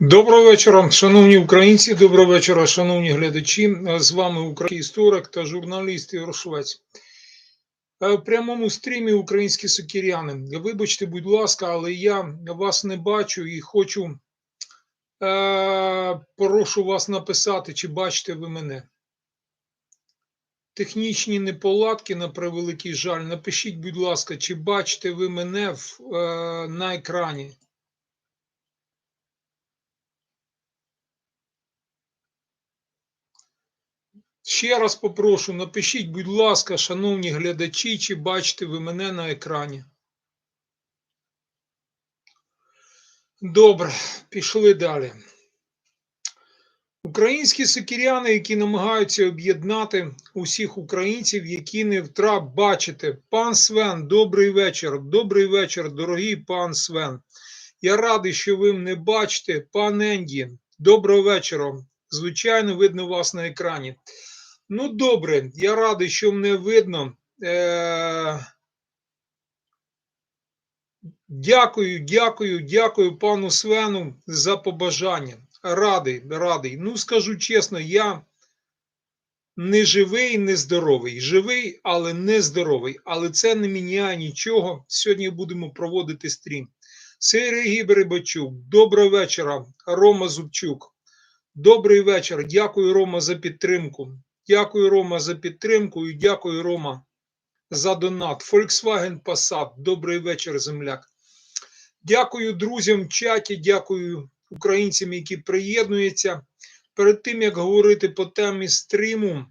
Доброго вечора, шановні українці. Доброго вечора, шановні глядачі. З вами український історик та журналіст Ігор Швець. Е, В прямому стрімі українські сокіряни. Вибачте, будь ласка, але я вас не бачу і хочу е, прошу вас написати, чи бачите ви мене. Технічні неполадки, на превеликий жаль. Напишіть, будь ласка, чи бачите ви мене в, е, на екрані. Ще раз попрошу, напишіть, будь ласка, шановні глядачі, чи бачите ви мене на екрані. Добре, пішли далі. Українські сокіряни, які намагаються об'єднати усіх українців, які не втрап бачите. Пан Свен, добрий вечір. Добрий вечір, дорогий пан Свен. Я радий, що ви мене бачите. Пан Енді, доброго вечора. Звичайно, видно вас на екрані. Ну, добре, я радий, що мене видно. Е... Дякую, дякую, дякую пану Свену за побажання. Радий, радий. Ну, скажу чесно, я не живий, не здоровий. Живий, але не здоровий. Але це не міняє нічого. Сьогодні будемо проводити стрім. Сергій Рибачук, доброго вечора. Рома Зубчук. Добрий вечір. Дякую, Рома, за підтримку. Дякую, Рома, за підтримку і дякую, Рома, за донат. Volkswagen Passat. Добрий вечір, земляк. Дякую друзям в чаті, дякую українцям, які приєднуються. Перед тим, як говорити по темі стріму,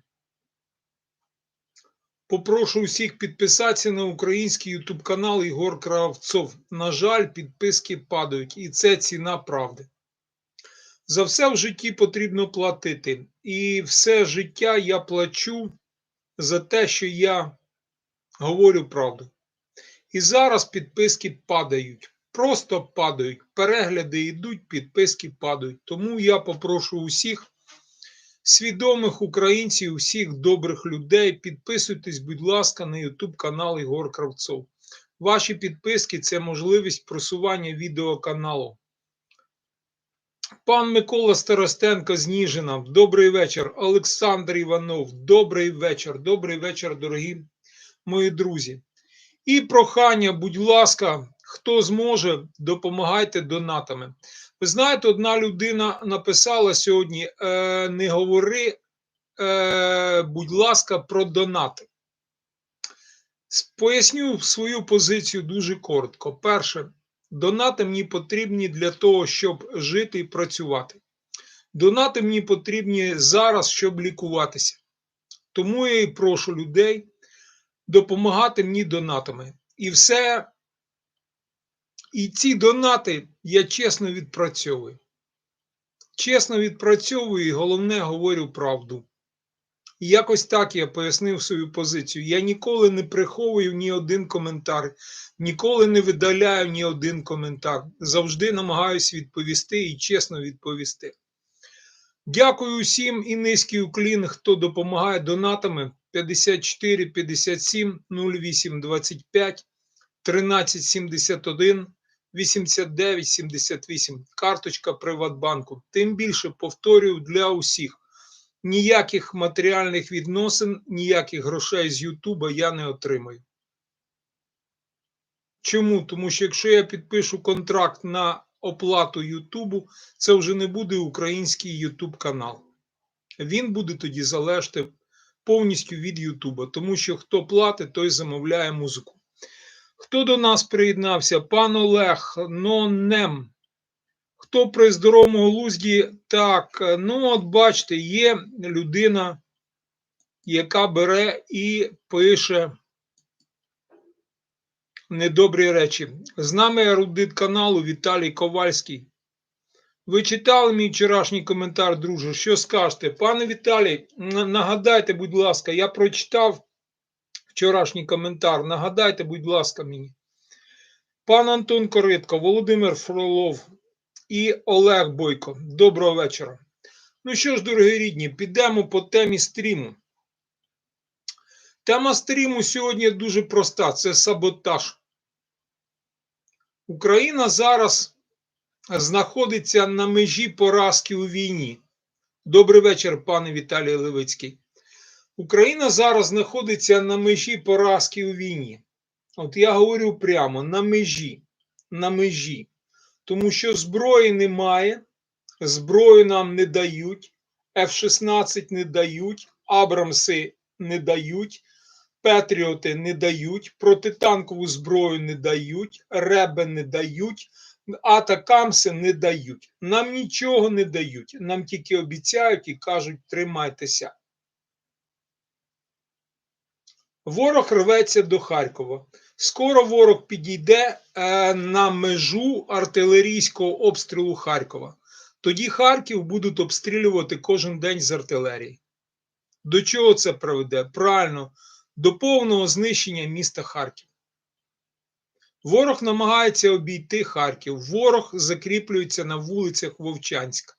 попрошу усіх підписатися на український YouTube канал Ігор Кравцов. На жаль, підписки падають, і це ціна правди. За все в житті потрібно платити. І все життя я плачу за те, що я говорю правду. І зараз підписки падають. Просто падають. Перегляди йдуть, підписки падають. Тому я попрошу усіх свідомих українців, усіх добрих людей, підписуйтесь, будь ласка, на YouTube канал Ігор Кравцов. Ваші підписки це можливість просування відеоканалу. Пан Микола Старостенко з Ніжина, добрий вечір. Олександр Іванов, добрий вечір. Добрий вечір, дорогі мої друзі. І прохання, будь ласка, хто зможе, допомагайте донатами. Ви знаєте, одна людина написала сьогодні: е, не говори, е, будь ласка, про донати. Поясню свою позицію дуже коротко. Перше, Донати мені потрібні для того, щоб жити і працювати. Донати мені потрібні зараз, щоб лікуватися. Тому я і прошу людей допомагати мені донатами. І все. І ці донати я чесно відпрацьовую. Чесно відпрацьовую і головне говорю правду. І якось так я пояснив свою позицію. Я ніколи не приховую ні один коментар, ніколи не видаляю ні один коментар. Завжди намагаюся відповісти і чесно відповісти. Дякую усім і низький уклін, хто допомагає донатами 54 57 08 25 13 71 89 78. Карточка Приватбанку. Тим більше повторюю для усіх ніяких матеріальних відносин, ніяких грошей з Ютуба я не отримаю. Чому? Тому що якщо я підпишу контракт на оплату Ютубу, це вже не буде український Ютуб канал. Він буде тоді залежати повністю від Ютуба, тому що хто платить, той замовляє музику. Хто до нас приєднався? Пан Олег, нонем. Хто при здоровому глузді, так, ну от бачите, є людина, яка бере і пише недобрі речі. З нами ерудит каналу Віталій Ковальський. Ви читали мій вчорашній коментар, друже? Що скажете? Пане Віталій, нагадайте, будь ласка, я прочитав вчорашній коментар. Нагадайте, будь ласка, мені. Пан Антон Коритко, Володимир Фролов і Олег Бойко. Доброго вечора. Ну що ж, дорогі рідні, підемо по темі стріму. Тема стріму сьогодні дуже проста: це саботаж. Україна зараз знаходиться на межі поразки у війні. Добрий вечір, пане Віталій Левицький. Україна зараз знаходиться на межі поразки у війні. От я говорю прямо на межі, на межі. Тому що зброї немає, зброю нам не дають, F-16 не дають, Абрамси не дають, Петріоти не дають, протитанкову зброю не дають, Реби не дають, Атакамси не дають. Нам нічого не дають. Нам тільки обіцяють і кажуть, тримайтеся. Ворог рветься до Харкова. Скоро ворог підійде е, на межу артилерійського обстрілу Харкова. Тоді Харків будуть обстрілювати кожен день з артилерії. До чого це приведе? Правильно, до повного знищення міста Харків. Ворог намагається обійти Харків. Ворог закріплюється на вулицях Вовчанська.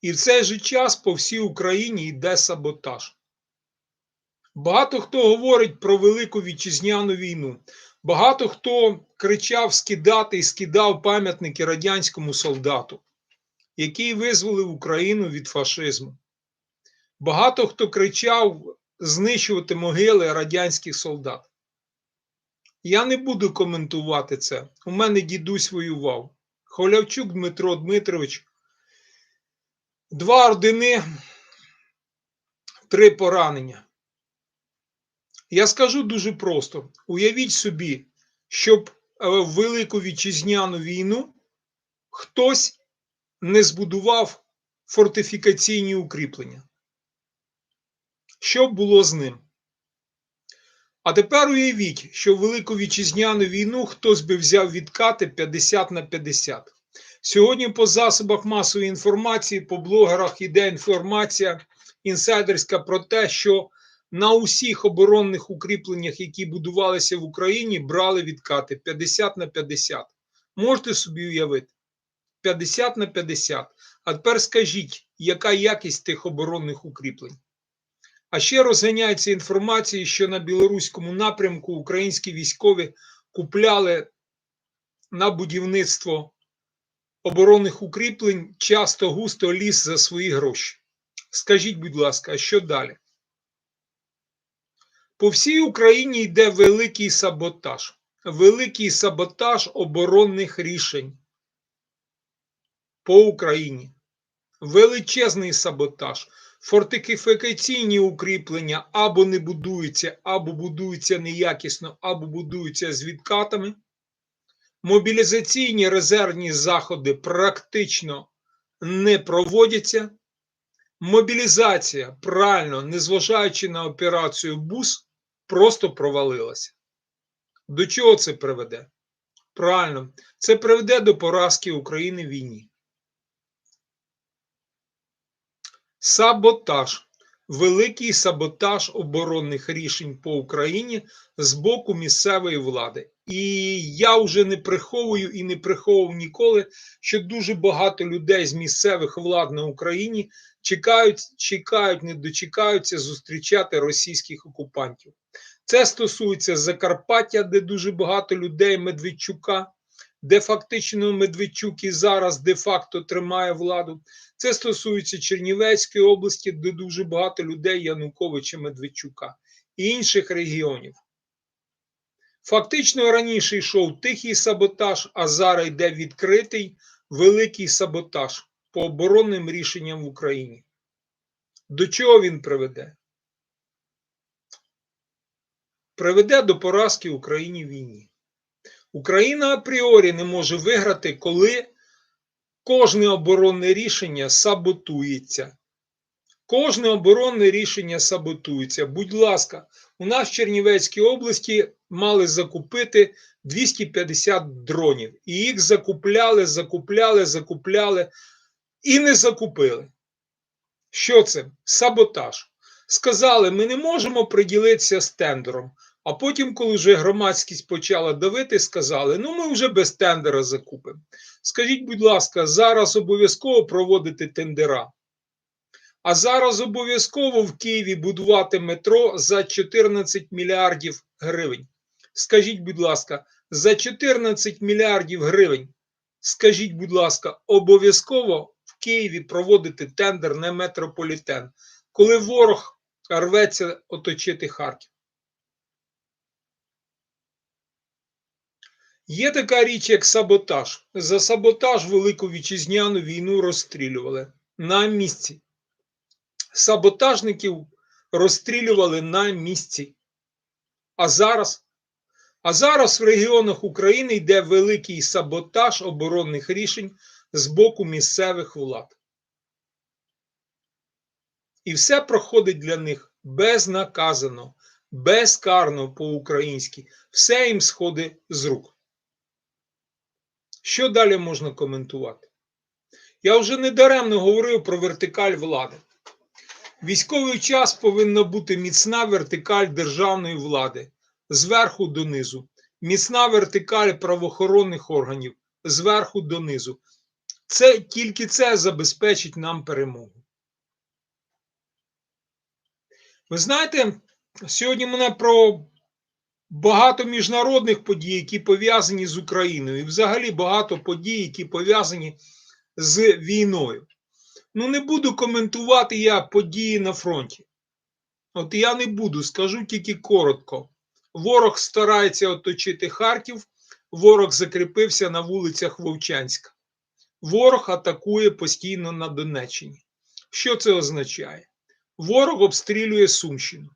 І в цей же час по всій Україні йде саботаж. Багато хто говорить про Велику Вітчизняну війну. Багато хто кричав скидати і скидав пам'ятники радянському солдату, який визволив Україну від фашизму. Багато хто кричав знищувати могили радянських солдат. Я не буду коментувати це. У мене дідусь воював. Холявчук Дмитро Дмитрович. Два ордени, три поранення. Я скажу дуже просто: уявіть собі, щоб в Велику Вітчизняну війну хтось не збудував фортифікаційні укріплення. Що б було з ним? А тепер уявіть, що в Велику Вітчизняну війну хтось би взяв відкати 50 на 50. Сьогодні по засобах масової інформації, по блогерах іде інформація інсайдерська про те, що на усіх оборонних укріпленнях, які будувалися в Україні, брали відкати 50 на 50. Можете собі уявити? 50 на 50. А тепер скажіть, яка якість тих оборонних укріплень? А ще розганяється інформація, що на білоруському напрямку українські військові купляли на будівництво оборонних укріплень часто густо ліс за свої гроші. Скажіть, будь ласка, а що далі? По всій Україні йде великий саботаж, великий саботаж оборонних рішень по Україні. Величезний саботаж. Фортифікаційні укріплення або не будуються, або будуються неякісно, або будуються з відкатами. Мобілізаційні резервні заходи практично не проводяться. Мобілізація, правильно, незважаючи на операцію БУС, просто провалилася. До чого це приведе? Правильно, це приведе до поразки України в війні. Саботаж. Великий саботаж оборонних рішень по Україні з боку місцевої влади. І я вже не приховую і не приховував ніколи, що дуже багато людей з місцевих влад на Україні чекають, чекають, не дочекаються зустрічати російських окупантів. Це стосується Закарпаття, де дуже багато людей Медведчука, де фактично Медведчук і зараз де-факто тримає владу. Це стосується Чернівецької області, де дуже багато людей Януковича Медведчука і інших регіонів. Фактично раніше йшов тихий саботаж, а зараз йде відкритий великий саботаж по оборонним рішенням в Україні. До чого він приведе? Приведе до поразки Україні в війні. Україна апріорі не може виграти, коли кожне оборонне рішення саботується. Кожне оборонне рішення саботується. Будь ласка, у нас в Чернівецькій області мали закупити 250 дронів. І їх закупляли, закупляли, закупляли і не закупили. Що це? Саботаж. Сказали, ми не можемо приділитися з тендером. А потім, коли вже громадськість почала давити, сказали: ну ми вже без тендера закупимо. Скажіть, будь ласка, зараз обов'язково проводити тендера. А зараз обов'язково в Києві будувати метро за 14 мільярдів гривень. Скажіть, будь ласка, за 14 мільярдів гривень скажіть, будь ласка, обов'язково в Києві проводити тендер на метрополітен, коли ворог рветься оточити Харків? Є така річ, як саботаж. За саботаж Велику Вітчизняну війну розстрілювали на місці. Саботажників розстрілювали на місці. А зараз? А зараз в регіонах України йде великий саботаж оборонних рішень з боку місцевих влад. І все проходить для них безнаказано, безкарно по-українськи. Все їм сходить з рук. Що далі можна коментувати? Я вже недаремно говорив про вертикаль влади. Військовий час повинна бути міцна вертикаль державної влади зверху донизу, міцна вертикаль правоохоронних органів зверху донизу. Це тільки це забезпечить нам перемогу. Ви знаєте, сьогодні мене про багато міжнародних подій, які пов'язані з Україною, і взагалі багато подій, які пов'язані з війною. Ну, не буду коментувати я події на фронті. От я не буду, скажу тільки коротко. Ворог старається оточити Харків, ворог закріпився на вулицях Вовчанська. Ворог атакує постійно на Донеччині. Що це означає? Ворог обстрілює Сумщину.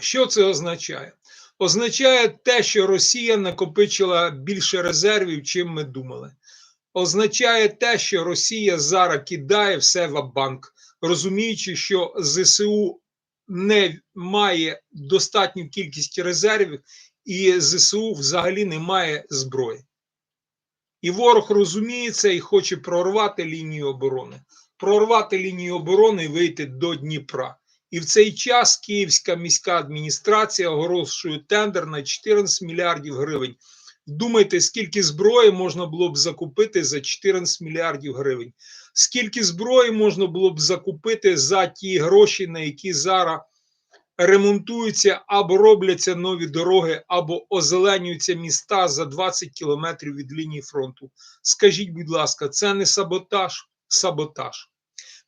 Що це означає? Означає те, що Росія накопичила більше резервів, чим ми думали. Означає те, що Росія зараз кидає все в банк, розуміючи, що ЗСУ не має достатню кількість резервів, і ЗСУ взагалі не має зброї. І ворог розуміє це і хоче прорвати лінію оборони, прорвати лінію оборони і вийти до Дніпра. І в цей час Київська міська адміністрація оголошує тендер на 14 мільярдів гривень. Думайте, скільки зброї можна було б закупити за 14 мільярдів гривень. Скільки зброї можна було б закупити за ті гроші, на які зараз ремонтуються або робляться нові дороги, або озеленюються міста за 20 кілометрів від лінії фронту. Скажіть, будь ласка, це не саботаж? Саботаж.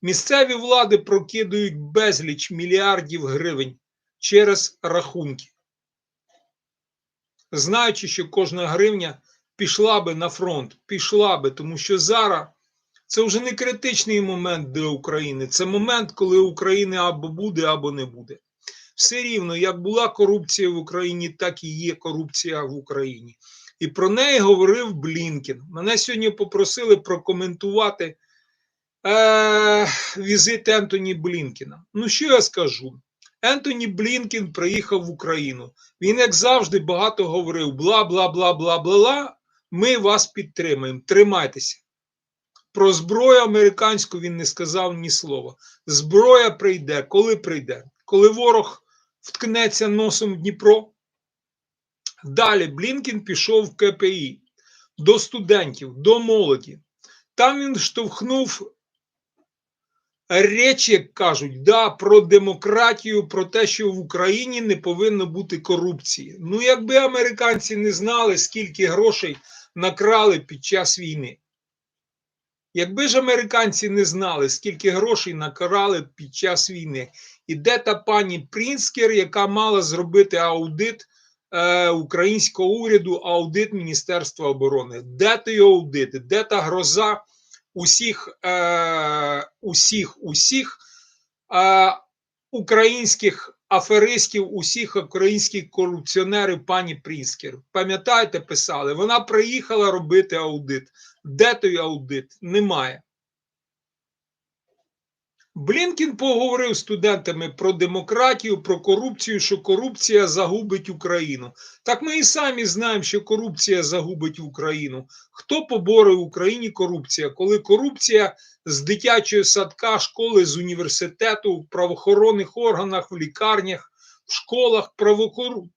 Місцеві влади прокидують безліч мільярдів гривень через рахунки, знаючи, що кожна гривня пішла би на фронт, пішла би, тому що зараз це вже не критичний момент для України. Це момент, коли Україна або буде, або не буде. Все рівно, як була корупція в Україні, так і є корупція в Україні. І про неї говорив Блінкен. Мене сьогодні попросили прокоментувати е, візит Ентоні Блінкена. Ну, що я скажу? Ентоні Блінкен приїхав в Україну. Він, як завжди, багато говорив: бла, бла, бла, бла, бла. Ми вас підтримаємо. Тримайтеся. Про зброю американську він не сказав ні слова. Зброя прийде, коли прийде, коли ворог вткнеться носом в Дніпро. Далі Блінкін пішов в КПІ до студентів, до молоді. Там він штовхнув речі, як кажуть, да, про демократію, про те, що в Україні не повинно бути корупції. Ну, якби американці не знали, скільки грошей накрали під час війни. Якби ж американці не знали, скільки грошей накрали під час війни, і де та пані Прінскер, яка мала зробити аудит е, українського уряду, аудит Міністерства оборони, де той аудит, де та гроза усіх, е, усіх, усіх е, українських аферистів, усіх українських корупціонерів пані Прінскер. Пам'ятаєте, писали, вона приїхала робити аудит. Де той аудит? Немає. Блінкін поговорив з студентами про демократію, про корупцію, що корупція загубить Україну. Так ми і самі знаємо, що корупція загубить Україну. Хто поборе в Україні корупція? Коли корупція з дитячої садка, школи, з університету, в правоохоронних органах, в лікарнях, в школах,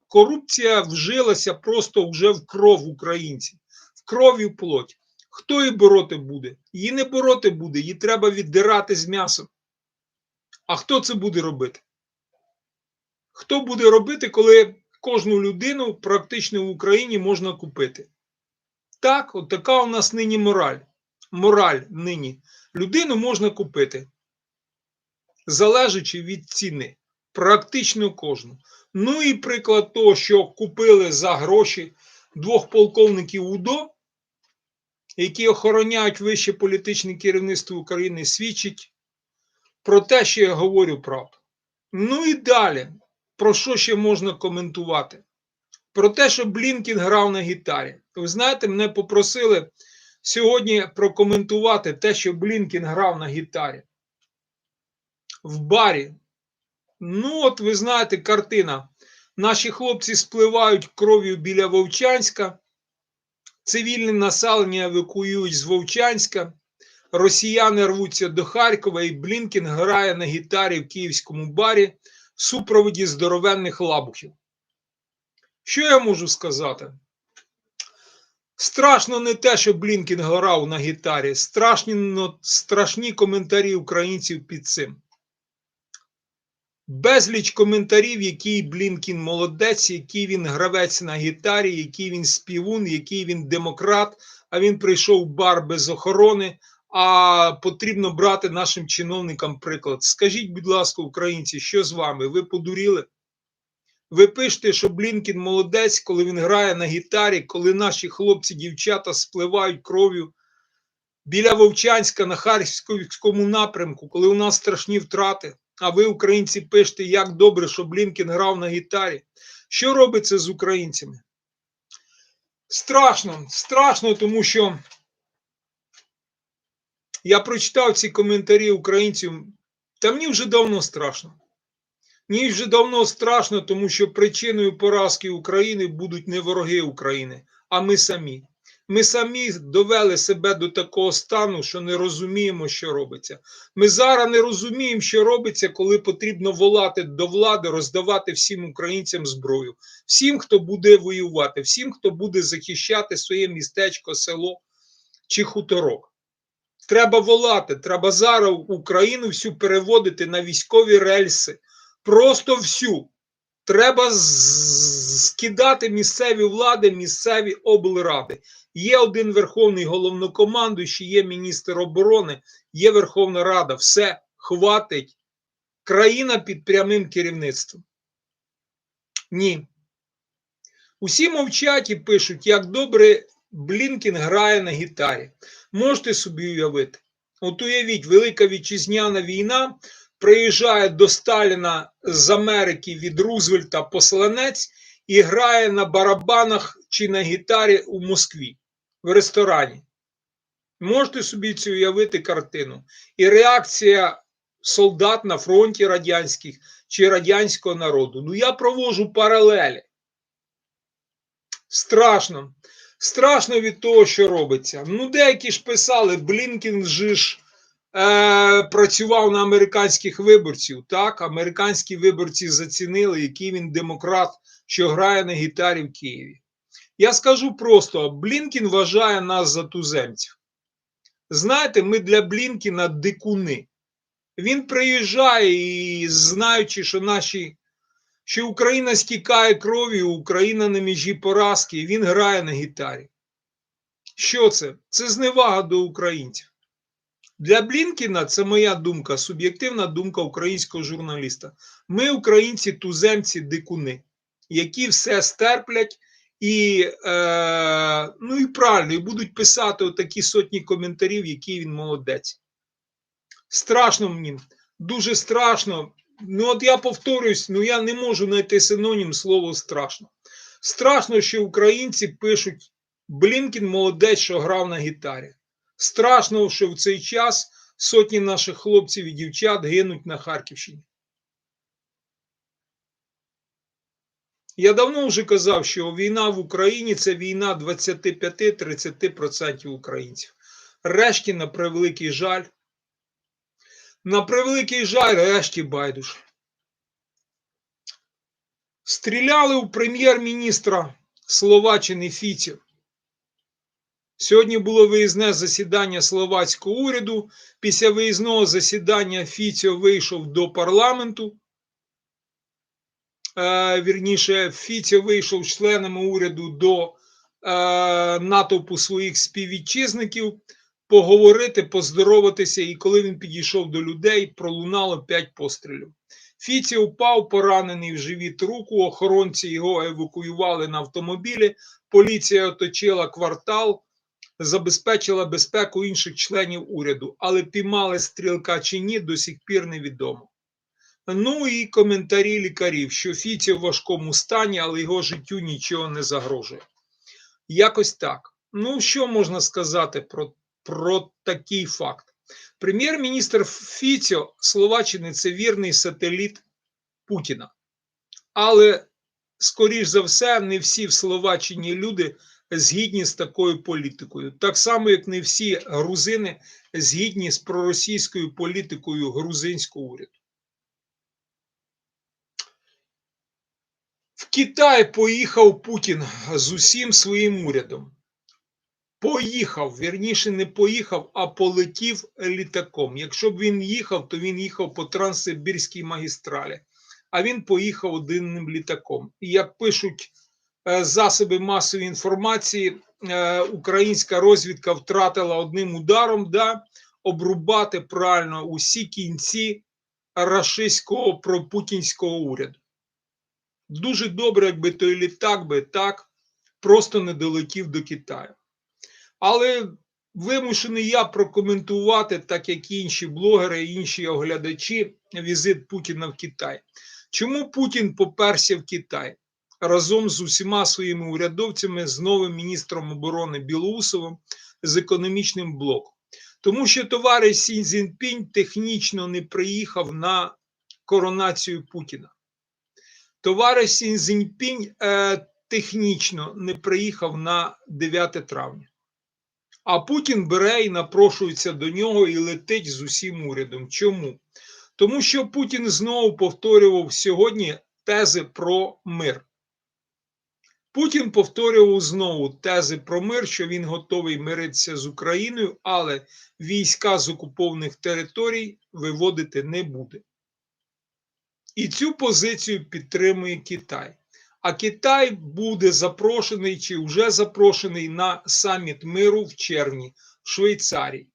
корупція вжилася просто вже в кров українців, в крові в плоть. Хто її бороти буде? Її не бороти буде, її треба віддирати з м'ясом. А хто це буде робити? Хто буде робити, коли кожну людину практично в Україні можна купити? Так, от така у нас нині мораль. Мораль нині. Людину можна купити, залежачи від ціни. Практично кожну. Ну і приклад того, що купили за гроші двох полковників УДО, які охороняють вище політичне керівництво України, свідчить про те, що я говорю правду. Ну і далі, про що ще можна коментувати? Про те, що Блінкін грав на гітарі. Ви знаєте, мене попросили сьогодні прокоментувати те, що Блінкін грав на гітарі в барі. Ну, от ви знаєте, картина. Наші хлопці спливають кров'ю біля Вовчанська, цивільне населення евакуюють з Вовчанська, росіяни рвуться до Харкова, і Блінкін грає на гітарі в київському барі в супроводі здоровенних лабухів. Що я можу сказати? Страшно не те, що Блінкін грав на гітарі, страшні, страшні коментарі українців під цим. Безліч коментарів, який Блінкін молодець, який він гравець на гітарі, який він співун, який він демократ, а він прийшов в бар без охорони, а потрібно брати нашим чиновникам приклад. Скажіть, будь ласка, українці, що з вами? Ви подуріли? Ви пишете, що Блінкін молодець, коли він грає на гітарі, коли наші хлопці, дівчата спливають кров'ю біля Вовчанська на Харківському напрямку, коли у нас страшні втрати. А ви, українці, пишете, як добре, що Блінкін грав на гітарі. Що робиться з українцями? Страшно, страшно, тому що я прочитав ці коментарі українців, та мені вже давно страшно. Мені вже давно страшно, тому що причиною поразки України будуть не вороги України, а ми самі. Ми самі довели себе до такого стану, що не розуміємо, що робиться. Ми зараз не розуміємо, що робиться, коли потрібно волати до влади, роздавати всім українцям зброю, всім, хто буде воювати, всім, хто буде захищати своє містечко, село чи хуторок. Треба волати, треба зараз Україну всю переводити на військові рельси. Просто всю. Треба скидати місцеві влади, місцеві облради. Є один верховний головнокомандуючий, є міністр оборони, є Верховна Рада. Все хватить. Країна під прямим керівництвом. Ні. Усі мовчать і пишуть, як добре Блінкін грає на гітарі. Можете собі уявити. От уявіть, Велика Вітчизняна війна приїжджає до Сталіна з Америки від Рузвельта посланець і грає на барабанах чи на гітарі у Москві в ресторані. Можете собі цю уявити картину. І реакція солдат на фронті радянських чи радянського народу. Ну, я провожу паралелі. Страшно. Страшно від того, що робиться. Ну, деякі ж писали, Блінкін же ж е, працював на американських виборців. Так, американські виборці зацінили, який він демократ, що грає на гітарі в Києві. Я скажу просто: Блінкін вважає нас за туземців. Знаєте, ми для Блінкіна дикуни. Він приїжджає і знаючи, що наші. Що Україна стікає кров'ю, Україна на межі поразки, і він грає на гітарі. Що це? Це зневага до українців. Для Блінкіна це моя думка, суб'єктивна думка українського журналіста. Ми, українці, туземці, дикуни, які все стерплять і е, ну і правильно, і будуть писати такі сотні коментарів, які він молодець. Страшно мені, дуже страшно. Ну, от я повторюсь, ну я не можу знайти синонім слово страшно. Страшно, що українці пишуть: Блінкін молодець, що грав на гітарі. Страшно, що в цей час сотні наших хлопців і дівчат гинуть на Харківщині. Я давно вже казав, що війна в Україні це війна 25-30% українців. Решті, на превеликий жаль, на превеликий жаль, решті байдуже. Стріляли у прем'єр-міністра Словаччини Фіців. Сьогодні було виїзне засідання словацького уряду. Після виїзного засідання Фіціо вийшов до парламенту. Е, вірніше, Фіціо вийшов членами уряду до натовпу своїх співвітчизників, поговорити, поздороватися. І коли він підійшов до людей, пролунало п'ять пострілів. Фіці упав, поранений в живіт руку. Охоронці його евакуювали на автомобілі. Поліція оточила квартал, забезпечила безпеку інших членів уряду, але піймали стрілка чи ні, до сих пір невідомо. Ну і коментарі лікарів, що Фіці в важкому стані, але його життю нічого не загрожує. Якось так. Ну, що можна сказати про, про такий факт? Прем'єр-міністр Фіцьо Словаччини це вірний сателіт Путіна. Але, скоріш за все, не всі в Словаччині люди згідні з такою політикою. Так само, як не всі грузини згідні з проросійською політикою грузинського уряду. В Китай поїхав Путін з усім своїм урядом. Поїхав, вірніше, не поїхав, а полетів літаком. Якщо б він їхав, то він їхав по Транссибірській магістралі, а він поїхав одним літаком. І як пишуть е, засоби масової інформації, е, українська розвідка втратила одним ударом да, обрубати правильно усі кінці рашистського пропутінського уряду. Дуже добре, якби той літак би так просто не долетів до Китаю. Але вимушений я прокоментувати, так як і інші блогери, інші оглядачі, візит Путіна в Китай. Чому Путін поперся в Китай разом з усіма своїми урядовцями, з новим міністром оборони Білоусовим, з економічним блоком? Тому що товариш Сінь Цзіньпінь технічно не приїхав на коронацію Путіна. Товариш Сінь Цзіньпінь е, технічно не приїхав на 9 травня. А Путін бере і напрошується до нього і летить з усім урядом. Чому? Тому що Путін знову повторював сьогодні тези про мир. Путін повторював знову тези про мир, що він готовий миритися з Україною, але війська з окупованих територій виводити не буде. І цю позицію підтримує Китай. А Китай буде запрошений чи вже запрошений на саміт миру в червні в Швейцарії.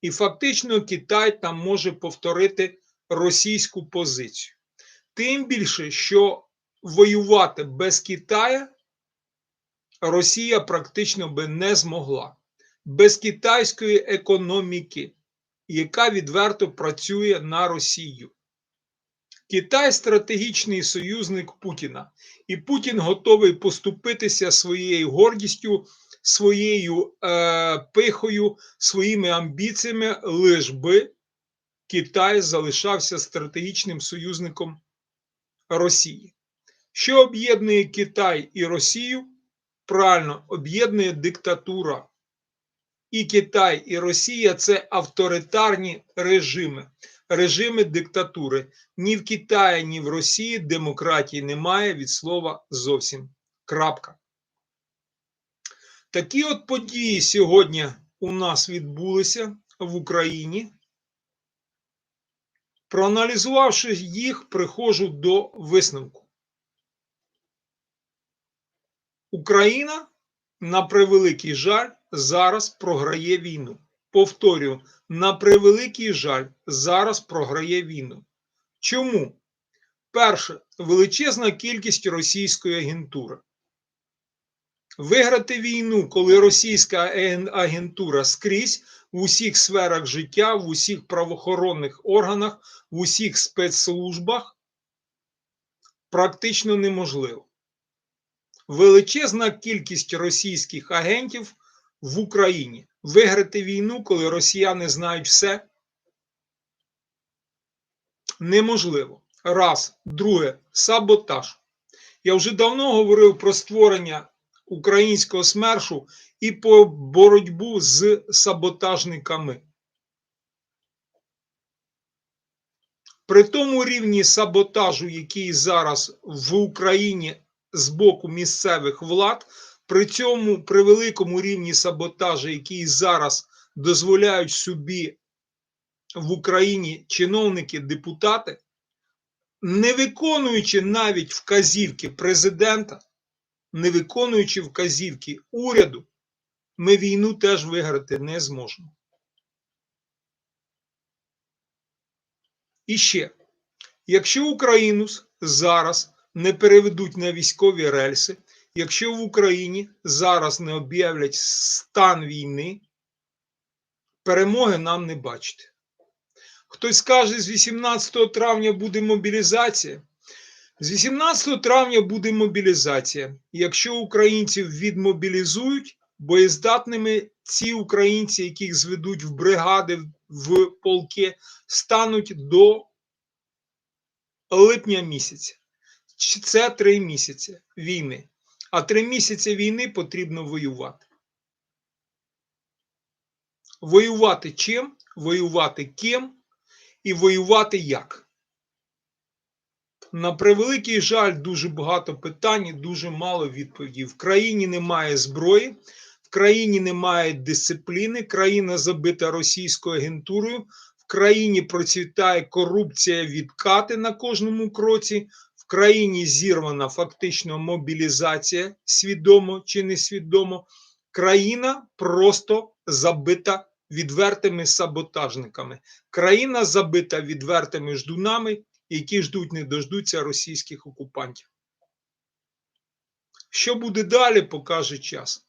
І фактично Китай там може повторити російську позицію. Тим більше, що воювати без Китая Росія практично би не змогла. Без китайської економіки, яка відверто працює на Росію. Китай стратегічний союзник Путіна, і Путін готовий поступитися своєю гордістю, своєю е, пихою, своїми амбіціями, лиш би Китай залишався стратегічним союзником Росії. Що об'єднує Китай і Росію? Правильно, об'єднує диктатура. І Китай, і Росія це авторитарні режими режими диктатури. Ні в Китаї, ні в Росії демократії немає від слова зовсім. Крапка. Такі от події сьогодні у нас відбулися в Україні. Проаналізувавши їх, приходжу до висновку. Україна, на превеликий жаль, зараз програє війну. Повторюю, на превеликий жаль, зараз програє війну. Чому? Перше, величезна кількість російської агентури. Виграти війну, коли російська агентура скрізь в усіх сферах життя, в усіх правоохоронних органах, в усіх спецслужбах, практично неможливо. Величезна кількість російських агентів в Україні виграти війну, коли росіяни знають все, неможливо. Раз, друге, саботаж. Я вже давно говорив про створення українського смершу і по боротьбу з саботажниками. При тому рівні саботажу, який зараз в Україні з боку місцевих влад, при цьому при великому рівні саботажу, який зараз дозволяють собі в Україні чиновники, депутати, не виконуючи навіть вказівки президента, не виконуючи вказівки уряду, ми війну теж виграти не зможемо. І ще, якщо Україну зараз не переведуть на військові рельси, якщо в Україні зараз не об'являть стан війни, перемоги нам не бачити. Хтось скаже, з 18 травня буде мобілізація. З 18 травня буде мобілізація. Якщо українців відмобілізують, боєздатними ці українці, яких зведуть в бригади, в полки, стануть до липня місяця. Це три місяці війни. А три місяці війни потрібно воювати. Воювати чим, воювати ким і воювати як. На превеликий жаль, дуже багато питань, дуже мало відповідей. В країні немає зброї, в країні немає дисципліни, країна забита російською агентурою, в країні процвітає корупція відкати на кожному кроці, країні зірвана фактично мобілізація, свідомо чи несвідомо. Країна просто забита відвертими саботажниками. Країна забита відвертими ждунами, які ждуть не дождуться російських окупантів. Що буде далі, покаже час.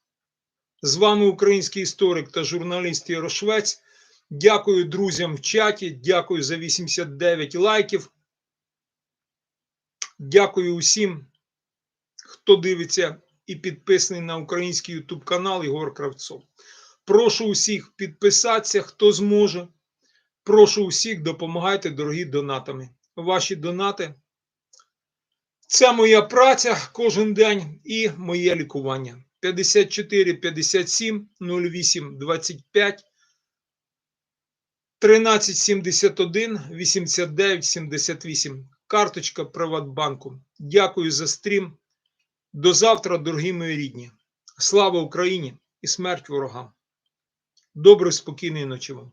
З вами український історик та журналіст Ярошвець. Дякую друзям в чаті, дякую за 89 лайків. Дякую усім, хто дивиться і підписаний на український YouTube канал Ігор Кравцов. Прошу усіх підписатися, хто зможе. Прошу усіх, допомагайте, дорогі донатами. Ваші донати це моя праця кожен день і моє лікування. 54 57 08 25 13 71 89 78. Карточка Приватбанку. Дякую за стрім. До завтра, дорогі мої рідні. Слава Україні і смерть ворогам. Доброї, спокійної ночі вам.